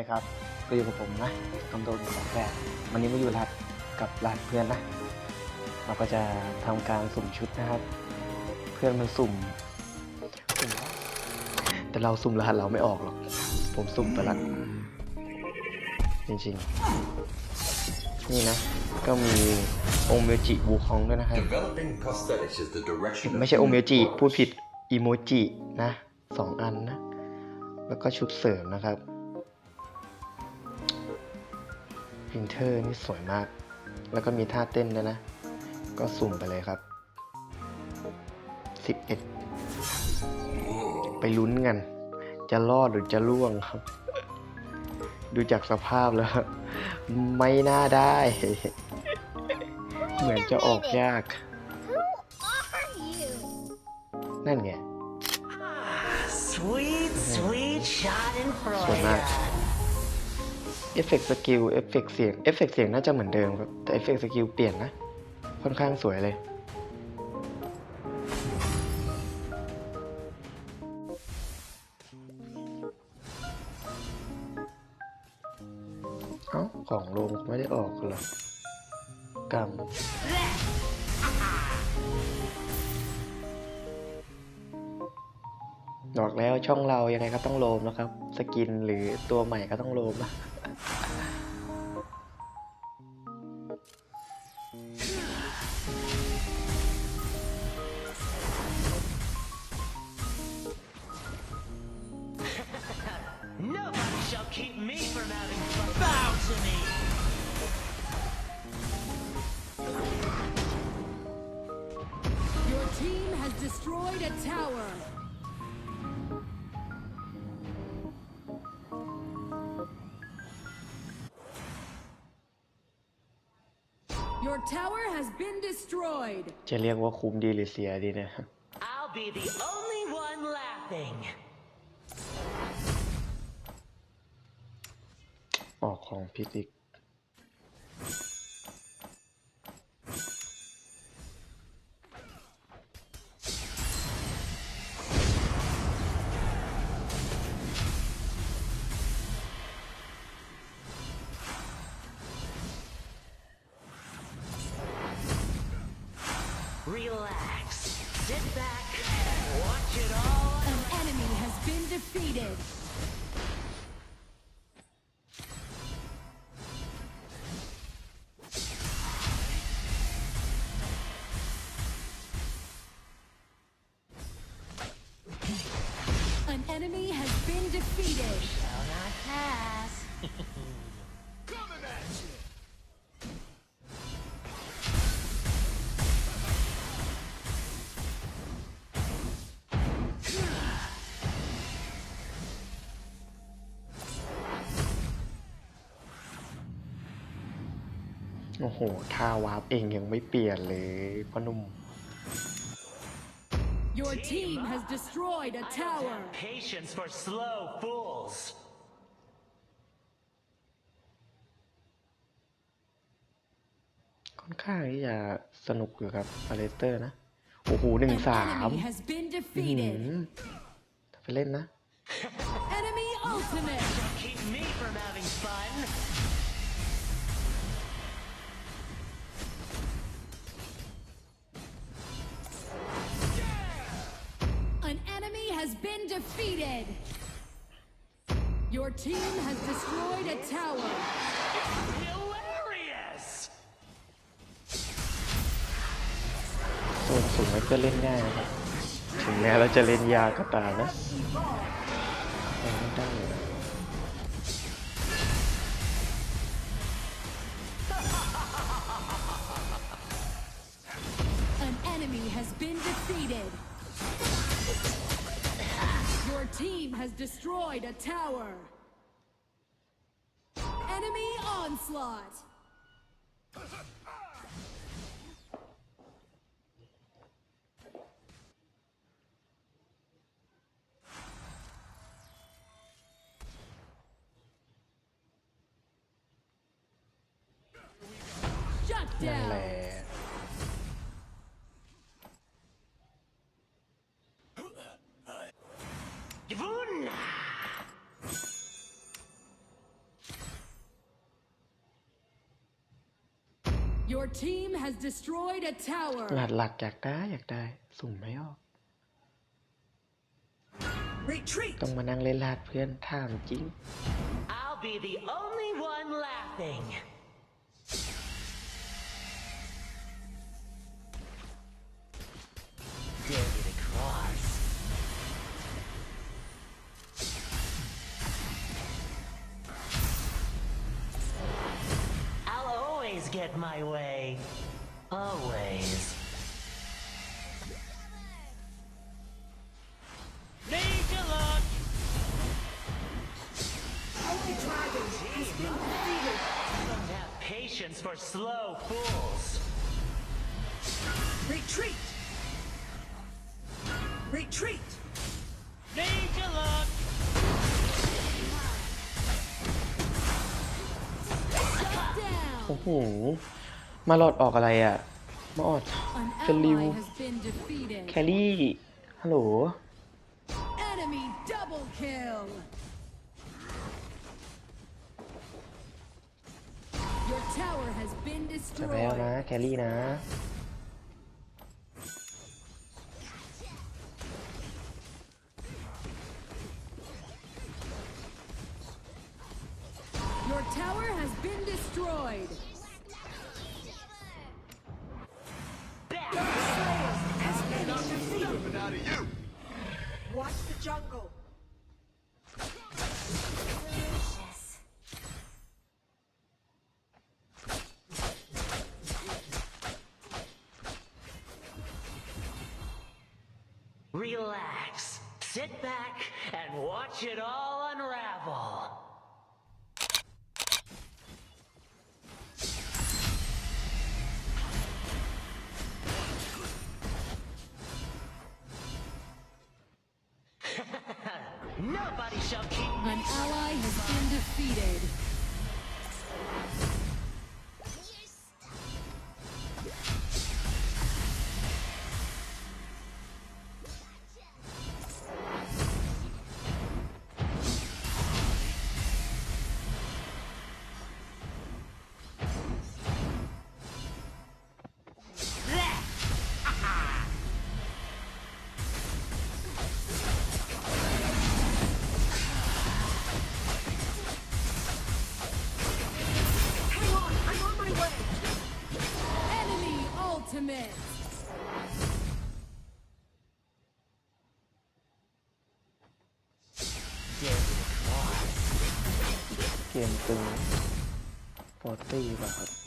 นะครับก็อยู่กับผมนะคำโดนของแปดวันนี้มาอยู่รัดกับรัดเพื่อนนะ เราก็จะทำการสุ่มชุดนะครับ เพื่อนมันสุ่มสุ่มแต่เราสุ่มรหัสเราไม่ออกหรอก ผมสุ่มไปละจริงๆ นี่นะ ก็มีองเมจิบูคองด้วยนะครับไม่ใช่โอเมจิพูดผิดอีโมจินะสองอันนะ แล้วก็ชุดเสริมนะครับ พินเทอร์นี่สวยมาก แล้วก็มีท่าเต้นด้วยนะ ก็สุ่มไปเลยครับ 11 ไปลุ้นกัน จะรอดหรือจะล่วงครับ ดูจากสภาพแล้ว ไม่น่าได้ เหมือนจะออกยาก Who are you? นั่นไง Sweet, sweet shot in สวยมาก Freude. เอฟเฟกต์สกิลเอฟเฟกต์เสียงเอฟเฟกต์เสียงน่าจะเหมือนเดิมครับ แต่เอฟเฟกต์สกิลเปลี่ยนนะ ค่อนข้างสวยเลยเอ้าของลงไม่ได้ออกหรอกรรมบอกแล้วช่องเรายังไงก็ต้องโลมนะครับ สกินหรือตัวใหม่ก็ต้องโลมนะ keep me from having fun. Bow to me. Your team has destroyed a tower. Your tower has been destroyed. จะเรียกว่าคุ้มดีหรือเสียดีเนี่ย I'll be the only one laughing. ออกของพิษอีก Relax. Sit back and watch it all. An enemy has been defeated. โอ้โหท่าวาร์ปเองยังไม่เปลี่ยนเลยพ่อหนุ่ม Your team has destroyed a tower. Patience for slow fools. อนข้างที่จะสนุกอยู่ครับอเลสเตอร์นะ โอ้โหหนึ่ง An สาม enemy has been อื้อหือ defeated. ไปเล่นนะ Enemy นสูงให้เพื่อนเล่นง่ายนะครับ ถึงแม้เราจะเล่นยากก็ตามนะยังไม่ได้ นั่นแหละหลัดหลักอยากได้อยากได้สุ่มไม่ออก Retreat. ต้องมานั่งเล่นลาดเพื่อนถามจริง I'll be the only one laughing. Get my way. Always. Need to look. Holy Dragon has been defeated! Don't have patience for slow fools. Retreat! Retreat! Need to look. Shut down. โอ้โห มาหลอดออกอะไรอะ มาออด An สลิว ally has been defeated. แครี่ ฮัลโหล Enemy double kill. Your tower has been จะแพ้แล้วนะ destroyed. แครี่นะ tower has been destroyed. Has been defeated! Out of you. Watch the jungle! Relax. Sit back and watch it all unravel. Defeated. Ultimate. เกมตึงฟอร์ตี้ป่ะครับ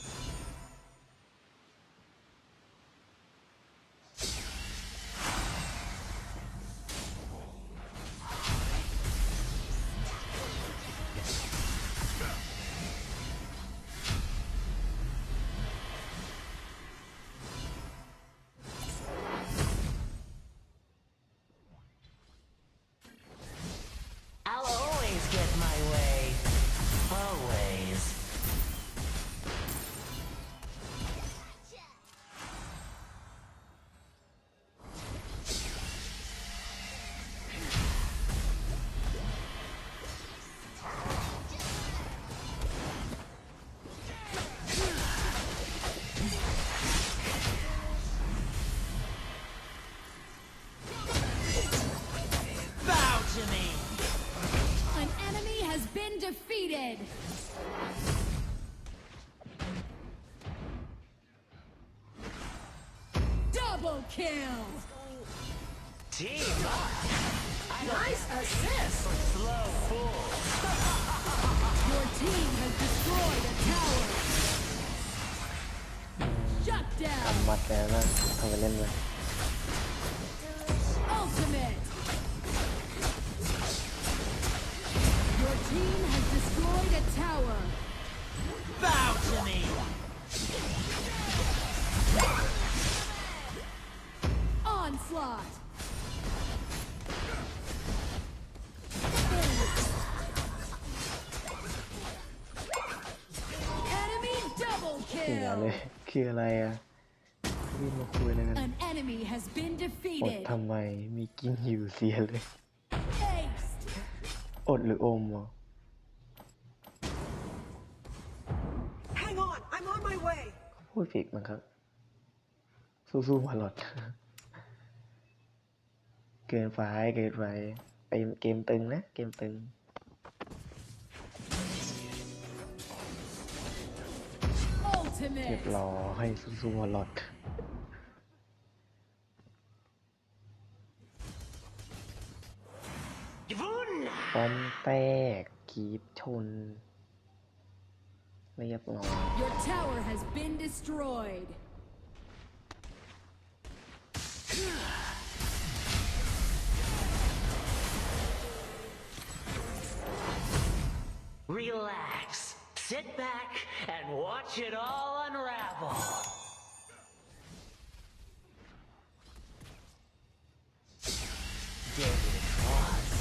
Double kill. Team up. Nice assist! Slow fools. Your team has destroyed a tower. Shut ก down. ำมัดแล้วนะทำไปเล่นเลย Onslaught. Enemy double เสียเลย kill. คืออะไรอะวิ่งมาคุยอะไรกัน An enemy has been อด defeated. ทำไม มีกินหิวเสียเลย Aced. อดหรืออมวะ Hang on! I'm on my way! โหพูดผิดมั้งครับ สู้ๆมาหลอด เกินไฟเกินไฟไปเกมตึงนะ เกมตึงเรีย Ultimate. บร้อยสู้ๆมาหลอด Yvonne! ป้อมแตกกีบชนเรียบร้อย Relax. Sit back and watch it all unravel.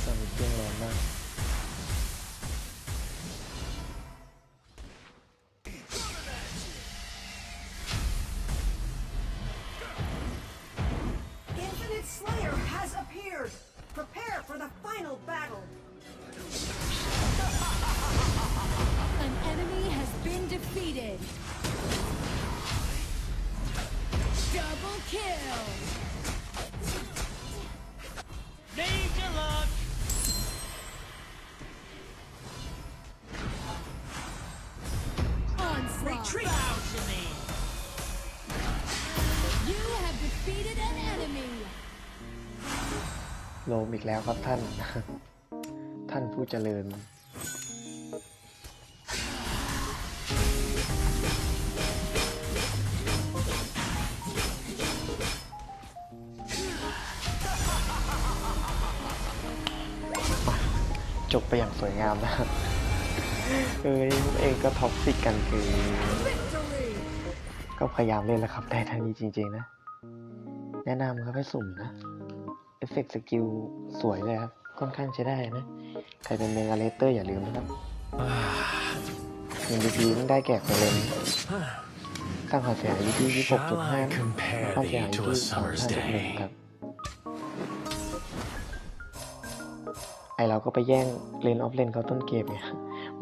สนุกเครื่องร้อนมาก Infinite Slayer has appeared. Prepare for the final battle. Defeated. Double kill. Need to look. Onslaught. Retreat. Bow to me. You have defeated an enemy. โลมอีกแล้วครับท่าน ท่านผู้เจริญ จบไปอย่างสวยงามนะครับเอ้ยเองก็ท็อกซิกกันคือ Victory. ก็พยายามเล่นแล้วครับแต่ทางนี้จริงๆนะ แนะนำครับให้สุ่มนะ เอฟเฟกต์สกิลสวยเลยครับ ค่อนข้างใช้ได้นะ ใครเป็นเมกาเลเตอร์อย่าลืมนะครับหนึ่งดีพีต้องได้แก่คนเลยนะตั้งความเสียหายอยู่ที่ Shall I 26.5 compare ความเสียหาย thee อยู่ to a ที่ summer's 25.1 day? ครับ ไอเราก็ไปแย่งเลนออฟเลนเขาต้นเกมเนี่ย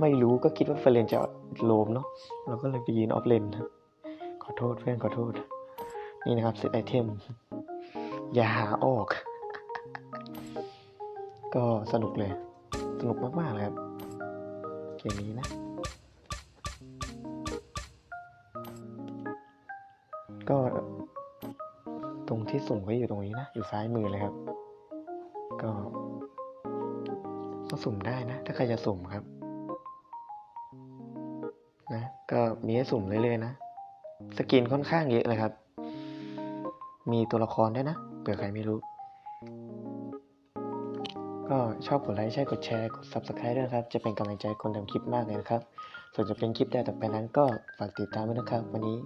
ไม่รู้ก็คิดว่าเฟรนจะโลมเนาะเราก็เลยไปยืนออฟเลนครับขอโทษเพื่อนขอโทษ นี่นะครับเซตไอเทมอย่าหาออก ก็สนุกเลย สนุกมากๆเลยครับเกมนี้นะ ก็ตรงที่สุ่มก็อยู่ตรงนี้นะ อยู่ซ้ายมือเลยครับ ก็ ก็สุ่มได้นะ ถ้าใครจะสุ่มครับนะก็มีให้สุ่มเรื่อยๆนะ สกินค่อนข้างเยอะเลยครับ มีตัวละครด้วยนะเผื่อใครไม่รู้ ก็ชอบกดไลค์ใช่กดแชร์ กด Subscribe ด้วยครับ จะเป็นกำลังใจคนทำคลิปมากเลยนะครับ ส่วนจะเป็นคลิปใดต่อไปนั้นก็ฝากติดตามด้วยนะครับ วันนี้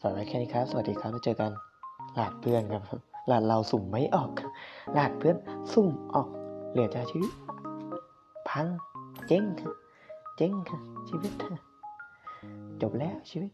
ฝากไว้แค่นี้ครับ สวัสดีครับแล้วเจอกันหลาดเพื่อนครับหลาดเราสุ่มไม่ออกหลาดเพื่อนสุ่มออกเหลือจะชีวิต พังเจ๊งค่ะเจ๊งค่ะชีวิตจบแล้วชีวิต